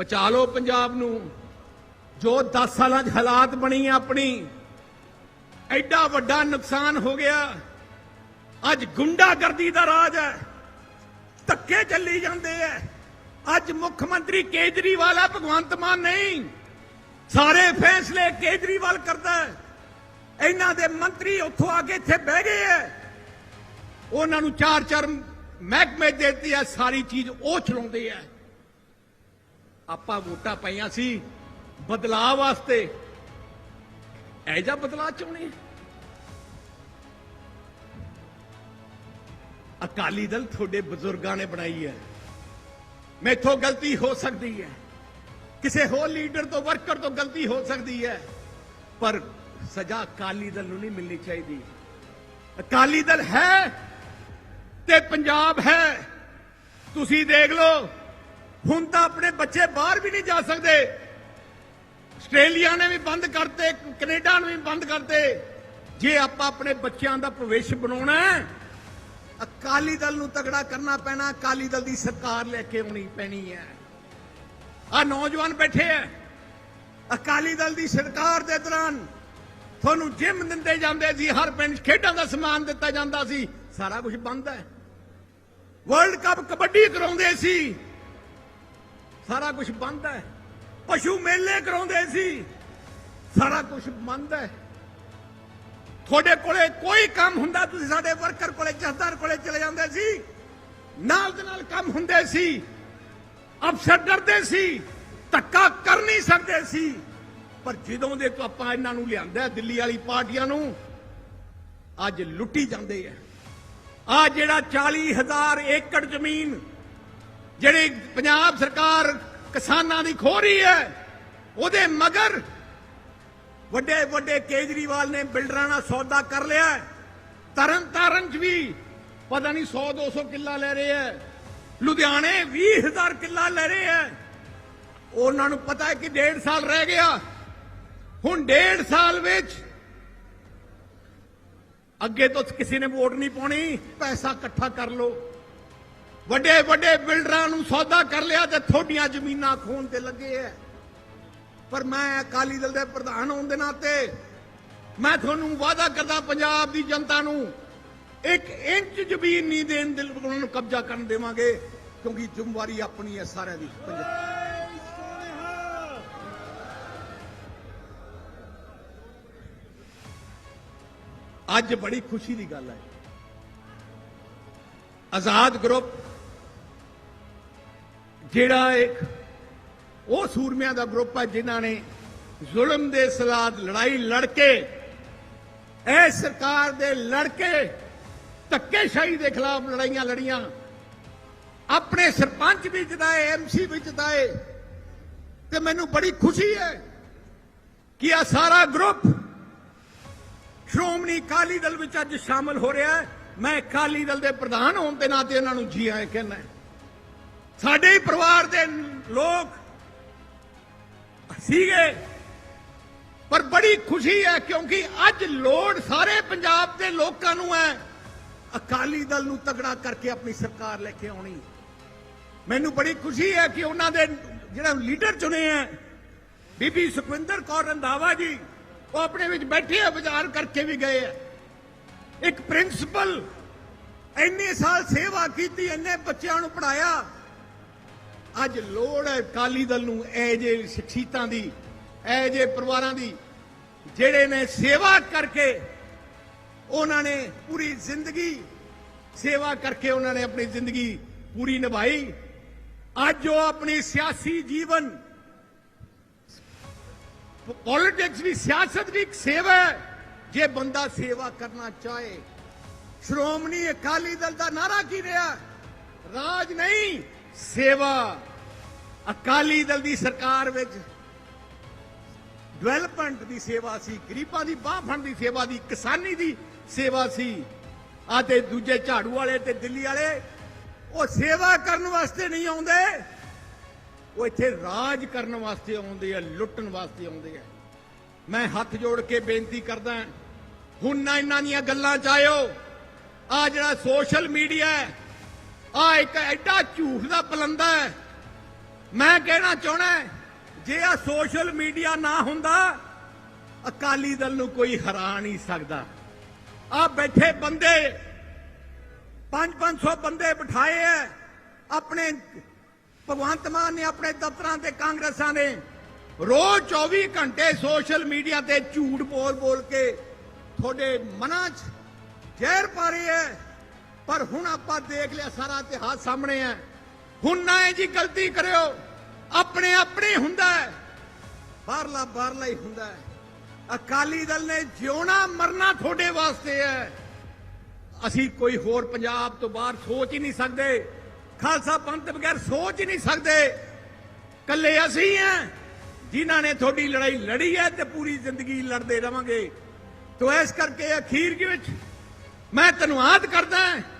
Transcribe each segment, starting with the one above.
ਬਚਾ ਲਓ ਪੰਜਾਬ ਨੂੰ। ਜੋ 10 ਸਾਲਾਂ 'ਚ ਹਾਲਾਤ ਬਣੀ ਆਪਣੀ, ਐਡਾ ਵੱਡਾ ਨੁਕਸਾਨ ਹੋ ਗਿਆ। ਅੱਜ ਗੁੰਡਾਗਰਦੀ ਦਾ ਰਾਜ ਹੈ। ਧੱਕੇ ਚੱਲੀ ਜਾਂਦੇ ਐ। ਅੱਜ ਮੁੱਖ ਮੰਤਰੀ ਕੇਜਰੀਵਾਲ ਆ, ਭਗਵੰਤ ਮਾਨ ਨਹੀਂ। ਸਾਰੇ ਫੈਸਲੇ ਕੇਜਰੀਵਾਲ ਕਰਦਾ ਇਹਨਾਂ ਦੇ ਮੰਤਰੀ ਉੱਥੋਂ ਆ ਕੇ ਇੱਥੇ ਬਹਿ ਗਏ ਐ। ਉਹਨਾਂ ਨੂੰ ਚਾਰ ਚਾਰ ਮਹਿਕਮੇ ਦੇ ਦਿੱਤੇ ਆ, ਸਾਰੀ ਚੀਜ਼ ਉਹ ਚਲਾਉਂਦੇ ਆ ਆਪਾਂ ਵੋਟਾਂ ਪਾਈਆਂ ਸੀ ਬਦਲਾਅ ਵਾਸਤੇ। ਇਹ ਜਿਹਾ ਬਦਲਾਅ ਚਾਹੁੰਦੇ ਅਕਾਲੀ ਦਲ ਤੁਹਾਡੇ ਬਜ਼ੁਰਗਾਂ ਨੇ ਬਣਾਈ ਹੈ। ਮੈਥੋਂ ਗਲਤੀ ਹੋ ਸਕਦੀ ਹੈ। ਕਿਸੇ ਹੋਰ ਲੀਡਰ ਤੋਂ, ਵਰਕਰ ਤੋਂ ਗਲਤੀ ਹੋ ਸਕਦੀ ਹੈ। ਪਰ ਸਜ਼ਾ ਅਕਾਲੀ ਦਲ ਨੂੰ ਨਹੀਂ ਮਿਲਣੀ ਚਾਹੀਦੀ। ਅਕਾਲੀ ਦਲ ਹੈ ਤੇ ਪੰਜਾਬ ਹੈ। ਤੁਸੀਂ ਦੇਖ ਲਓ ਹੁਣ ਤਾਂ ਆਪਣੇ ਬੱਚੇ ਬਾਹਰ ਵੀ ਨਹੀਂ ਜਾ ਸਕਦੇ। ਆਸਟ੍ਰੇਲੀਆ ਨੇ ਵੀ ਬੰਦ ਕਰਤੇ, ਕੈਨੇਡਾ ਨੇ ਵੀ ਬੰਦ ਕਰਤੇ। ਜੇ ਆਪਾਂ ਆਪਣੇ ਬੱਚਿਆਂ ਦਾ ਭਵਿੱਖ ਬਣਾਉਣਾ ਹੈ, ਅਕਾਲੀ ਦਲ ਨੂੰ ਤਗੜਾ ਕਰਨਾ ਪੈਣਾ, ਅਕਾਲੀ ਦਲ ਦੀ ਸਰਕਾਰ ਲੈ ਕੇ ਆਉਣੀ ਪੈਣੀ ਹੈ। ਆ ਨੌਜਵਾਨ ਬੈਠੇ ਐ ਅਕਾਲੀ ਦਲ ਦੀ ਸਰਕਾਰ ਦੇ ਦੌਰਾਨ ਤੁਹਾਨੂੰ ਜਿਮ ਦਿੰਦੇ ਜਾਂਦੇ ਸੀ, ਹਰ ਪਿੰਡ ਖੇਡਾਂ ਦਾ ਸਮਾਨ ਦਿੱਤਾ ਜਾਂਦਾ ਸੀ। ਸਾਰਾ ਕੁਝ ਬੰਦ ਹੈ। ਵਰਲਡ ਕੱਪ ਕਬੱਡੀ ਕਰਾਉਂਦੇ ਸੀ। ਸਾਰਾ ਕੁਝ ਬੰਦ ਹੈ। ਪਸ਼ੂ ਮੇਲੇ ਕਰਾਉਂਦੇ ਸੀ। ਸਾਰਾ ਕੁਝ ਬੰਦ ਹੈ। ਤੁਹਾਡੇ ਕੋਲੇ ਕੋਈ ਕੰਮ ਹੁੰਦਾ, ਤੁਸੀਂ ਸਾਡੇ ਵਰਕਰ ਕੋਲੇ ਜਥੇਦਾਰ ਕੋਲੇ ਚਲੇ ਜਾਂਦੇ ਸੀ। ਨਾਲ ਦੇ ਨਾਲ ਕੰਮ ਹੁੰਦੇ ਸੀ। ਅਫਸਰ ਡਰਦੇ ਸੀ। ਧੱਕਾ ਕਰ ਨਹੀਂ ਸਕਦੇ ਸੀ। ਪਰ ਜਦੋਂ ਦੇ ਤੋਂ ਆਪਾਂ ਇਹਨਾਂ ਨੂੰ ਲਿਆਂਦਾ ਦਿੱਲੀ ਵਾਲੀ ਪਾਰਟੀਆਂ ਨੂੰ, ਅੱਜ ਲੁੱਟੀ ਜਾਂਦੇ ਆ ਆ ਜਿਹੜਾ 40000 ਏਕੜ ਜ਼ਮੀਨ ਜਿਹੜੀ ਪੰਜਾਬ ਸਰਕਾਰ ਕਿਸਾਨਾਂ ਦੀ ਖੋ ਰਹੀ ਹੈ, ਉਹਦੇ ਮਗਰ ਵੱਡੇ ਵੱਡੇ ਕੇਜਰੀਵਾਲ ਨੇ ਬਿਲਡਰਾਂ ਨਾਲ ਸੌਦਾ ਕਰ ਲਿਆ ਤਰਨ ਤਾਰਨ ਚ ਵੀ ਪਤਾ ਨਹੀਂ 100 200 ਕਿੱਲਾ ਲੈ ਰਹੇ ਐ ਲੁਧਿਆਣੇ 20000 ਕਿੱਲਾ ਲੈ ਰਹੇ ਐ ਉਹਨਾਂ ਨੂੰ ਪਤਾ ਹੈ ਕਿ ਡੇਢ ਸਾਲ ਰਹਿ ਗਿਆ। ਹੁਣ ਡੇਢ ਸਾਲ ਵਿੱਚ ਅੱਗੇ ਤੋਂ ਕਿਸੇ ਨੇ ਵੋਟ ਨਹੀਂ ਪਾਉਣੀ, ਪੈਸਾ ਇਕੱਠਾ ਕਰ ਲਓ। ਵੱਡੇ ਵੱਡੇ ਬਿਲਡਰਾਂ ਨੂੰ ਸੌਦਾ ਕਰ ਲਿਆ ਤੇ ਥੋਡੀਆਂ ਜ਼ਮੀਨਾਂ ਖੋਣ ਤੇ ਲੱਗੇ ਐ। ਪਰ ਮੈਂ ਅਕਾਲੀ ਦਲ ਦੇ ਪ੍ਰਧਾਨ ਹੋਣ ਦੇ ਨਾਤੇ ਮੈਂ ਤੁਹਾਨੂੰ ਵਾਅਦਾ ਕਰਦਾ ਪੰਜਾਬ ਦੀ ਜਨਤਾ ਨੂੰ, ਇੱਕ ਇੰਚ ਜ਼ਮੀਨ ਨਹੀਂ ਦੇਣ ਦੇ ਉਹਨਾਂ ਨੂੰ ਕਬਜ਼ਾ ਕਰਨ ਦੇਵਾਂਗੇ, ਕਿਉਂਕਿ ਜ਼ਿੰਮੇਵਾਰੀ ਆਪਣੀ ਹੈ ਸਾਰਿਆਂ ਦੀ। ਪੰਜਾਬ ਅੱਜ ਬੜੀ ਖੁਸ਼ੀ ਦੀ ਗੱਲ ਹੈ ਆਜ਼ਾਦ ਗਰੁੱਪ ਜਿਹੜਾ ਇੱਕ ਉਹ ਸੂਰਮਿਆਂ ਦਾ ਗਰੁੱਪ ਹੈ ਜਿਨ੍ਹਾਂ ਨੇ ਜ਼ੁਲਮ ਦੇ ਸਲਾਦ ਲੜਾਈ ਲੜ ਕੇ ਇਹ ਸਰਕਾਰ ਦੇ ਲੜ ਕੇ ਧੱਕੇਸ਼ਾਹੀ ਦੇ ਖਿਲਾਫ ਲੜਾਈਆਂ ਲੜੀਆਂ। ਆਪਣੇ ਸਰਪੰਚ ਵੀ ਜਿਤਾਏ ਐਮਸੀ ਵੀ ਜਿਤਾਏ। ਤੇ ਮੈਨੂੰ ਬੜੀ ਖੁਸ਼ੀ ਹੈ ਕਿ ਆ ਸਾਰਾ ਗਰੁੱਪ ਸ਼੍ਰੋਮਣੀ ਅਕਾਲੀ ਦਲ ਵਿੱਚ ਅੱਜ ਸ਼ਾਮਲ ਹੋ ਰਿਹਾ ਹੈ। ਮੈਂ ਅਕਾਲੀ ਦਲ ਦੇ ਪ੍ਰਧਾਨ ਹੋਣ ਦੇ ਨਾਤੇ ਉਹਨਾਂ ਨੂੰ ਜੀ ਆਏ ਕਹਿੰਦਾ ਸਾਡੇ ਹੀ ਪਰਿਵਾਰ ਦੇ ਲੋਕ ਸੀਗੇ। ਪਰ ਬੜੀ ਖੁਸ਼ੀ ਹੈ ਕਿਉਂਕਿ ਅੱਜ ਲੋੜ ਸਾਰੇ ਪੰਜਾਬ ਦੇ ਲੋਕਾਂ ਨੂੰ ਹੈ। ਅਕਾਲੀ ਦਲ ਨੂੰ ਤਗੜਾ ਕਰਕੇ ਆਪਣੀ ਸਰਕਾਰ ਲੈ ਕੇ ਆਉਣੀ। ਮੈਨੂੰ ਬੜੀ ਖੁਸ਼ੀ ਹੈ ਕਿ ਉਹਨਾਂ ਦੇ ਜਿਹੜਾ ਲੀਡਰ ਚੁਣੇ ਹੈ, ਬੀਬੀ ਸੁਖਵਿੰਦਰ ਕੌਰ ਰੰਧਾਵਾ ਜੀ, ਉਹ ਆਪਣੇ ਵਿੱਚ ਬੈਠੇ ਆ ਵਿਚਾਰ ਕਰਕੇ ਵੀ ਗਏ ਆ। ਇੱਕ ਪ੍ਰਿੰਸੀਪਲ ਇੰਨੇ ਸਾਲ ਸੇਵਾ ਕੀਤੀ, ਇੰਨੇ ਬੱਚਿਆਂ ਨੂੰ ਪੜਾਇਆ ਅੱਜ ਲੋੜ ਹੈ ਕਾਲੀ ਦਲ ਨੂੰ ਇਹ ਜੇ ਸ਼ਖਸੀਅਤਾਂ ਦੀ, ਇਹ ਜੇ ਪਰਿਵਾਰਾਂ ਦੀ, ਜਿਹੜੇ ਨੇ ਸੇਵਾ ਕਰਕੇ ਉਹਨਾਂ ਨੇ ਪੂਰੀ ਜ਼ਿੰਦਗੀ ਸੇਵਾ ਕਰਕੇ ਉਹਨਾਂ ਨੇ ਆਪਣੀ ਜ਼ਿੰਦਗੀ ਪੂਰੀ ਨਿਭਾਈ। ਅੱਜ ਉਹ ਆਪਣੀ ਸਿਆਸੀ ਜੀਵਨ, ਪੋਲਿਟਿਕਸ ਵੀ ਸਿਆਸਤ ਵੀ ਇੱਕ ਸੇਵਾ ਹੈ। ਜੇ ਬੰਦਾ ਸੇਵਾ ਕਰਨਾ ਚਾਹੇ, ਸ਼੍ਰੋਮਣੀ ਅਕਾਲੀ ਦਲ ਦਾ ਨਾਰਾ ਕੀ ਰਿਹਾ? ਰਾਜ ਨਹੀਂ। ਸੇਵਾ ਅਕਾਲੀ ਦਲ ਦੀ ਸਰਕਾਰ ਵਿੱਚ ਡਿਵੈਲਪਮੈਂਟ ਦੀ ਸੇਵਾ ਸੀ, ਗਰੀਬਾਂ ਦੀ ਬਾਹ ਫੜਨ ਦੀ ਸੇਵਾ ਦੀ ਕਿਸਾਨੀ ਦੀ ਸੇਵਾ ਸੀ। ਆ ਤੇ ਦੂਜੇ ਝਾੜੂ ਵਾਲੇ ਤੇ ਦਿੱਲੀ ਵਾਲੇ, ਉਹ ਸੇਵਾ ਕਰਨ ਵਾਸਤੇ ਨਹੀਂ ਆਉਂਦੇ। ਉਹ ਇੱਥੇ ਰਾਜ ਕਰਨ ਵਾਸਤੇ ਆਉਂਦੇ ਆ, ਲੁੱਟਣ ਵਾਸਤੇ ਆਉਂਦੇ ਆ। ਮੈਂ ਹੱਥ ਜੋੜ ਕੇ ਬੇਨਤੀ ਕਰਦਾ ਹੁਣ ਨਾ ਇਹਨਾਂ ਦੀਆਂ ਗੱਲਾਂ ਚ ਆਇਓ। ਆ ਜਿਹੜਾ ਸੋਸ਼ਲ ਮੀਡੀਆ ਹੈ ਆ ਇੱਕ ਐਡਾ ਝੂਠ ਦਾ ਪਲੰਦਾ ਹੈ। ਮੈਂ ਕਹਿਣਾ ਚਾਹਣਾ ਜੇ ਆ ਸੋਸ਼ਲ ਮੀਡੀਆ ਨਾ ਹੁੰਦਾ, ਅਕਾਲੀ ਦਲ ਨੂੰ ਕੋਈ ਹਰਾ ਨਹੀਂ ਸਕਦਾ। ਆ ਬੈਠੇ ਬੰਦੇ 5-500 ਬੰਦੇ ਬਿਠਾਏ ਐ, ਆਪਣੇ ਭਗਵੰਤ ਮਾਨ ਨੇ, ਆਪਣੇ ਦਫ਼ਤਰਾਂ ਤੇ, ਕਾਂਗਰਸਾਂ ਨੇ। ਰੋਜ਼ 24 ਘੰਟੇ ਸੋਸ਼ਲ ਮੀਡੀਆ ਤੇ ਝੂਠ ਬੋਲ ਬੋਲ ਕੇ ਤੁਹਾਡੇ ਮਨਾਂ 'ਚ ਜ਼ਹਿਰ ਪਾ ਰਹੇ ਐ। ਪਰ ਹੁਣ ਆਪਾਂ ਦੇਖ ਲਿਆ ਸਾਰਾ ਇਤਿਹਾਸ ਸਾਹਮਣੇ ਹੈ। ਹੁਣ ਨਾ ਇਹ ਜੀ ਗਲਤੀ ਕਰਿਓ, ਆਪਣੇ ਆਪਣੇ ਹੁੰਦਾ ਹੈ। ਬਾਹਰਲਾ ਬਾਹਰਲਾ ਹੀ ਹੁੰਦਾ ਹੈ। ਅਕਾਲੀ ਦਲ ਨੇ ਜਿਉਣਾ ਮਰਨਾ ਤੁਹਾਡੇ ਵਾਸਤੇ ਹੈ। ਅਸੀਂ ਕੋਈ ਹੋਰ ਪੰਜਾਬ ਤੋਂ ਬਾਹਰ ਸੋਚ ਹੀ ਨਹੀਂ ਸਕਦੇ। ਖਾਲਸਾ ਪੰਥ ਬਗੈਰ ਸੋਚ ਹੀ ਨਹੀਂ ਸਕਦੇ। ਕੱਲੇ ਅਸੀਂ ਹਾਂ। ਜਿਨ੍ਹਾਂ ਨੇ ਤੁਹਾਡੀ ਲੜਾਈ ਲੜੀ ਹੈ ਤੇ ਪੂਰੀ ਜ਼ਿੰਦਗੀ ਲੜਦੇ ਰਵਾਂਗੇ। ਤੋ ਇਸ ਕਰਕੇ ਅਖੀਰ ਦੇ ਵਿੱਚ ਮੈਂ ਧੰਨਵਾਦ ਕਰਦਾ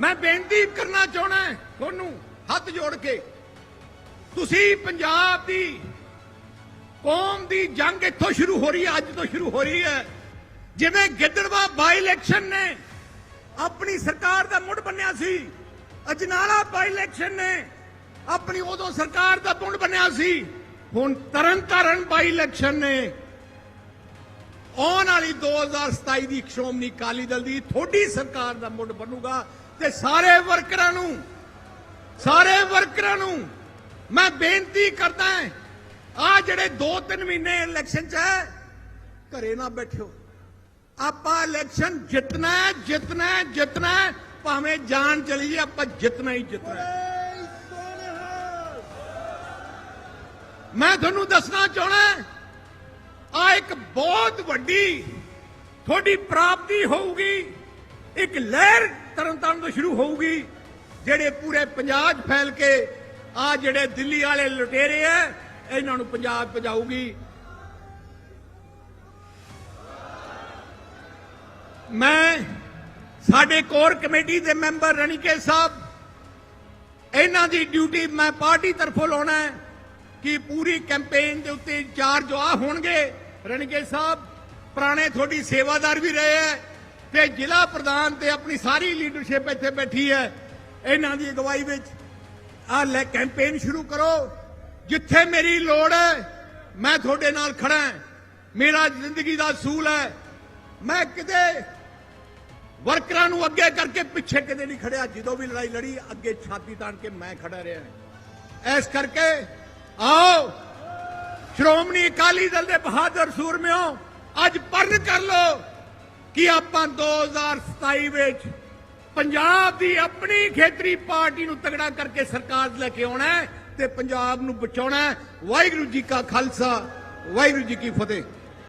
ਮੈਂ ਬੇਨਤੀ ਕਰਨਾ ਚਾਹਣਾ ਤੁਹਾਨੂੰ, ਹੱਥ ਜੋੜ ਕੇ। ਤੁਸੀਂ ਪੰਜਾਬ ਦੀ ਕੌਮ ਦੀ ਜੰਗ ਇੱਥੋਂ ਸ਼ੁਰੂ ਹੋ ਰਹੀ ਹੈ, ਅੱਜ ਤੋਂ ਸ਼ੁਰੂ ਹੋ ਰਹੀ ਹੈ। ਜਿਵੇਂ ਗਿੱਦੜਵਾ ਬਾਈ ਇਲੈਕਸ਼ਨ ਨੇ, ਆਪਣੀ ਸਰਕਾਰ ਦਾ ਮੁੱਢ ਬੰਨਿਆ ਸੀ। ਅਜਨਾਲਾ ਬਾਈ ਇਲੈਕਸ਼ਨ ਨੇ, ਆਪਣੀ ਉਦੋਂ ਸਰਕਾਰ ਦਾ ਮੁੱਢ ਬੰਨਿਆ ਸੀ। ਹੁਣ ਤਰਨ ਤਾਰਨ ਬਾਈ ਇਲੈਕਸ਼ਨ ਨੇ। ਆਉਣ ਵਾਲੀ 2027 ਦੀ ਸ਼੍ਰੋਮਣੀ ਅਕਾਲੀ ਦਲ ਦੀ ਥੋੜੀ ਸਰਕਾਰ ਦਾ ਮੁੱਢ ਬਣੂਗਾ। ਤੇ ਸਾਰੇ ਵਰਕਰਾਂ ਨੂੰ, ਸਾਰੇ ਵਰਕਰਾਂ ਨੂੰ ਮੈਂ ਬੇਨਤੀ ਕਰਦਾ ਆ ਜਿਹੜੇ 2-3 ਮਹੀਨੇ ਇਲੈਕਸ਼ਨ ਚ ਹੈ, ਘਰੇ ਨਾ ਬੈਠਿਓ। ਆਪਾਂ ਇਲੈਕਸ਼ਨ ਜਿੱਤਣਾ ਹੈ ਜਿੱਤਣਾ ਹੈ ਜਿੱਤਣਾ ਹੈ, ਭਾਵੇਂ ਜਾਨ ਚਲੀ ਜੇ ਆਪਾਂ ਜਿੱਤਣਾ ਹੀ ਜਿੱਤਣਾ ਹੈ। ਮੈਂ ਤੁਹਾਨੂੰ ਦੱਸਣਾ ਚਾਹਣਾ ਆ ਇੱਕ ਬਹੁਤ ਵੱਡੀ ਤੁਹਾਡੀ ਪ੍ਰਾਪਤੀ ਹੋਊਗੀ, ਇੱਕ ਲਹਿਰ ਤਰਨਤਾਰਨ ਤੋਂ ਸ਼ੁਰੂ ਹੋਊਗੀ, ਜਿਹੜੇ ਪੂਰੇ ਪੰਜਾਬ 'ਚ ਫੈਲ ਕੇ ਆ ਜਿਹੜੇ ਦਿੱਲੀ ਵਾਲੇ ਲੁਟੇਰੇ ਆ, ਇਹਨਾਂ ਨੂੰ ਪੰਜਾਬ ਪਜਾਊਗੀ ਮੈਂ ਸਾਡੇ ਕੋਰ ਕਮੇਟੀ ਦੇ ਮੈਂਬਰ ਰਣੀਕੇ ਸਾਹਿਬ, ਇਹਨਾਂ ਦੀ ਡਿਊਟੀ ਮੈਂ ਪਾਰਟੀ ਤਰਫੋਂ ਲਾਉਣਾ ਹੈ ਕਿ ਪੂਰੀ ਕੈਂਪੇਨ ਦੇ ਉੱਤੇ ਇੰਚਾਰਜ ਆ ਹੋਣਗੇ। ਰਣੀਕੇ ਸਾਹਿਬ, ਪੁਰਾਣੇ ਤੁਹਾਡੀ ਸੇਵਾਦਾਰ ਵੀ ਰਹੇ ਹੈ। ਤੇ ਜ਼ਿਲ੍ਹਾ ਪ੍ਰਧਾਨ ਤੇ ਆਪਣੀ ਸਾਰੀ ਲੀਡਰਸ਼ਿਪ ਇੱਥੇ ਬੈਠੀ ਹੈ, ਇਹਨਾਂ ਦੀ ਅਗਵਾਈ ਵਿੱਚ। ਆ ਲੈ ਕੈਂਪੇਨ ਸ਼ੁਰੂ ਕਰੋ। ਜਿੱਥੇ ਮੇਰੀ ਲੋੜ ਹੈ, ਮੈਂ ਤੁਹਾਡੇ ਨਾਲ ਖੜਾ ਹਾਂ। ਮੇਰਾ ਜ਼ਿੰਦਗੀ ਦਾ ਅਸੂਲ ਹੈ। ਮੈਂ ਕਿਤੇ ਵਰਕਰਾਂ ਨੂੰ ਅੱਗੇ ਕਰਕੇ ਪਿੱਛੇ ਕਿਤੇ ਨਹੀਂ ਖੜਿਆ ਜਦੋਂ ਵੀ ਲੜਾਈ ਲੜੀ, ਅੱਗੇ ਛਾਤੀ ਤਾਣ ਕੇ ਮੈਂ ਖੜਾ ਰਿਹਾ ਇਸ ਕਰਕੇ ਆਓ, ਸ਼੍ਰੋਮਣੀ ਅਕਾਲੀ ਦਲ ਦੇ ਬਹਾਦਰ ਸੂਰਮਿਓ, ਅੱਜ ਪਰਨ ਕਰ ਲੋ ਕਿ ਆਪਾਂ 2027 ਵਿੱਚ ਪੰਜਾਬ ਦੀ ਆਪਣੀ ਖੇਤਰੀ ਪਾਰਟੀ ਨੂੰ ਤਗੜਾ ਕਰਕੇ ਸਰਕਾਰ ਲੈ ਕੇ ਆਉਣਾ ਤੇ ਪੰਜਾਬ ਨੂੰ ਬਚਾਉਣਾ ਵਾਹਿਗੁਰੂ ਜੀ ਕਾ ਖਾਲਸਾ, ਵਾਹਿਗੁਰੂ ਜੀ ਕੀ ਫਤਿਹ।